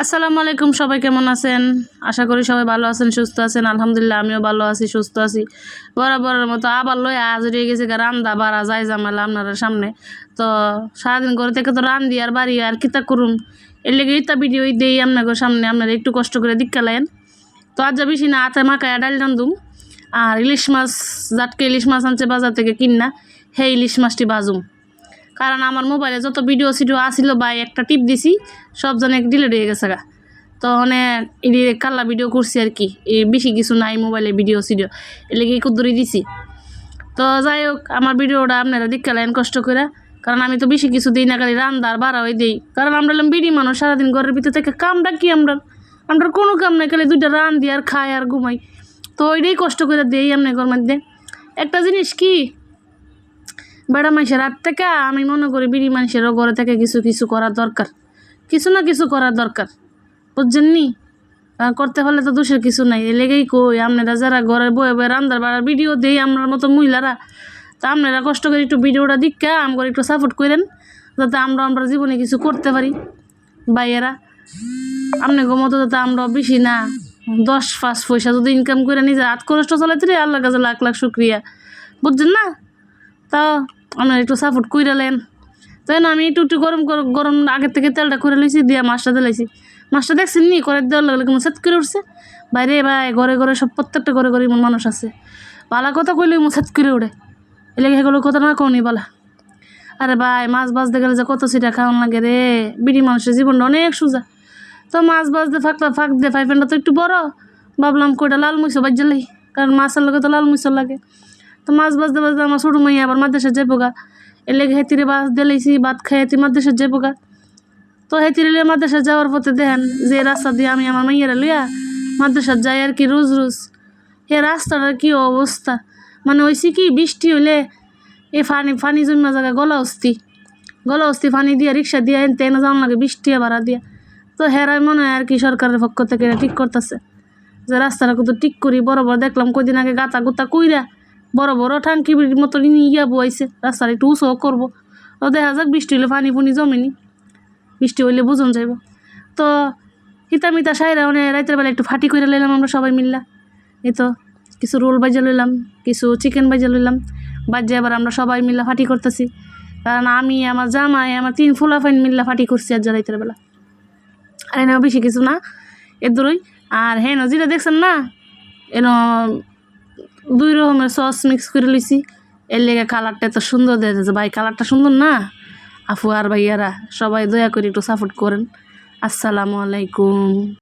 আসসালামু আলাইকুম, সবাই কেমন আছেন? আশা করি সবাই ভালো আছেন, সুস্থ আছেন। আলহামদুলিল্লাহ, আমিও ভালো আছি, সুস্থ আছি। বরাবরের মতো আবার লই আজ রয়ে গেছে রান্দা বাড়া, যাই জামালা আপনার সামনে। তো সারাদিন ঘরে থেকে তো রান্ধি আর বাড়ি আর কিতা করুন এর লেগে ইতা ভিডিও দেই আপনাদের সামনে, আপনারা একটু কষ্ট করে দীক্ষা লাইন তো আজ বেশি না হাতে মাখায় ডাল রান্ধুম আর ইলিশ মাছ জাটকে ইলিশ মাছ আনছে বাজার থেকে কিনা হে ইলিশ মাছটি ভাজুম। কারণ আমার মোবাইলে যত ভিডিও সিডিও আসিল বা একটা টিপ দিছি, সব জনে ডিলেট হয়ে গেছে গা। তো অনেক এটি কাল্লা ভিডিও করছি আর কি। বেশি কিছু নাই মোবাইলে ভিডিও সিডিও এর লেগে কুদুরি দিছি। তো যাই হোক, আমার ভিডিওটা আপনারা দেখলেন কষ্ট করে। কারণ আমি তো বেশি কিছু দিই না, খালি রান্দার বাড়া হয়ে দিই। কারণ আমরা হলাম বিড়ি মানুষ, সারাদিন ঘরের ভিতর থেকে কামটা কি আমরা? আমরা কোনো কাম নাই, খালি দুইটা রান দিই আর খাই আর ঘুমাই। তো ওইটাই কষ্ট করে দিই আপনার ঘর মধ্যে। একটা জিনিস কি বেড়া মানুষের রাত থেকে আমি মনে করি বিড়ি মানুষেরও ঘরে থেকে কিছু কিছু করা দরকার। কিছু না কিছু করা দরকার। বুঝছেন নি? করতে হলে তো দোষের কিছু নাই। লেগেই কই, আপনারা যারা ঘরে বয়ে বয়ে রান্দার বাড়ার ভিডিও দেই আপনার মতো মহিলারা, তা আপনারা কষ্ট করে একটু ভিডিওটা দিকা আমার একটু সাপোর্ট করেন, যাতে আমরা আমরা জীবনে কিছু করতে পারি। ভাইয়েরা আপনাকে মতো যাতে আমরা বেশি না দশ পাঁচ পয়সা যদি ইনকাম করে নিজের হাত কষ্ট চালাইতে রে আল্লাহর কাছে লাখ লাখ শুক্রিয়া। বুঝছেন না? তাও আপনারা একটু সাপোর্ট কইরালেন তাই না, আমি একটু একটু গরম গরম আগের থেকে তেলটা করে লইছি, দিয়ে মাছটা দিলাইছি মাছটা দেখছেন নি? করে দেওয়ার লাগলে কেমন সেট করে উঠছে। বাইরে ভাই, ঘরে ঘরে সব প্রত্যেকটা ঘরে ঘরে এমন মানুষ আছে। পালা কথা কইলে এমন সেট করে উঠে। এলাকা সেগুলো কথা না কওনি বালা। আরে ভাই, মাছ বাজতে গেলে যে কত সিটা খাওয়ান লাগে রে। বিড়ি মানুষের জীবনটা অনেক সোজা। তো মাছ বাজতে ফাঁকলা ফাঁক দে ফাই প্যান্টটা তো একটু বড়। ভাবলাম কইটা লাল মুইসো বাজ্যালাই কারণ মাছের লগে তো লাল মুইসো লাগে। তো মাছ বাজতে বাজতে আমার ছোটো মাইয়া আবার মাদ্রাসা যাব পোকা এলে হেতিরে বাস দিলাইছি, ভাত খাই হেতি মাদ্রাসা যাব গা। তো হেতিরে লিয়ে মাদ্রাসা যাওয়ার পথে দেখেন যে রাস্তা দিয়ে আমি আমার মাইয়ারা লইয়া মাদ্রাসা যাই আর কি রোজ রোজ। এ রাস্তাটার কি অবস্থা? মানে ওইসি কি বৃষ্টি হইলে এ ফানি ফানি জন্মা জায়গায় গলা অস্তি গলা অস্তি ফানি দিয়া, রিক্সা দিয়ে, এনতে এনে যাওয়ান লাগে বৃষ্টি ভাড়া দিয়া। তো হেরাই মনে হয় আর কি সরকারের পক্ষ থেকে ঠিক করতেছে। যে রাস্তাটা কত ঠিক করি বড় দেখলাম কদিন আগে গাতা গুতা কইরা বড় বড় টাঙ্কি মতো ইয়া বইছে রাস্তাটা একটু উঁচু করব। তো দেখা যাক, বৃষ্টি হইলে পানি পুনি জমেনি। বৃষ্টি হইলে বুঝন যাইব। তো হিতা মিতা সাইরা মানে রাতের বেলা একটু ফাটি করে লইলাম আমরা সবাই মিললা। এই তো কিছু রোল বাজা লইলাম, কিছু চিকেন বাজা লইলাম। বাজে আবার আমরা সবাই মিল্লা ফাটি করতেছি। কারণ আমি, আমার জামাই, আমার তিন ফুলা ফাইন মিল্লা ফাটি করছি আর রাতের বেলা। আর এনে বেশি কিছু না এদুরই আর হেন যেটা দেখছেন না, এন দুই রকমের সস মিক্স করে লইছি। এর লেগে কালারটা এত সুন্দর দেখতেছে ভাই কালারটা সুন্দর না? আফু আর ভাইয়ারা, সবাই দয়া করে একটু সাপোর্ট করেন। আসসালামু আলাইকুম।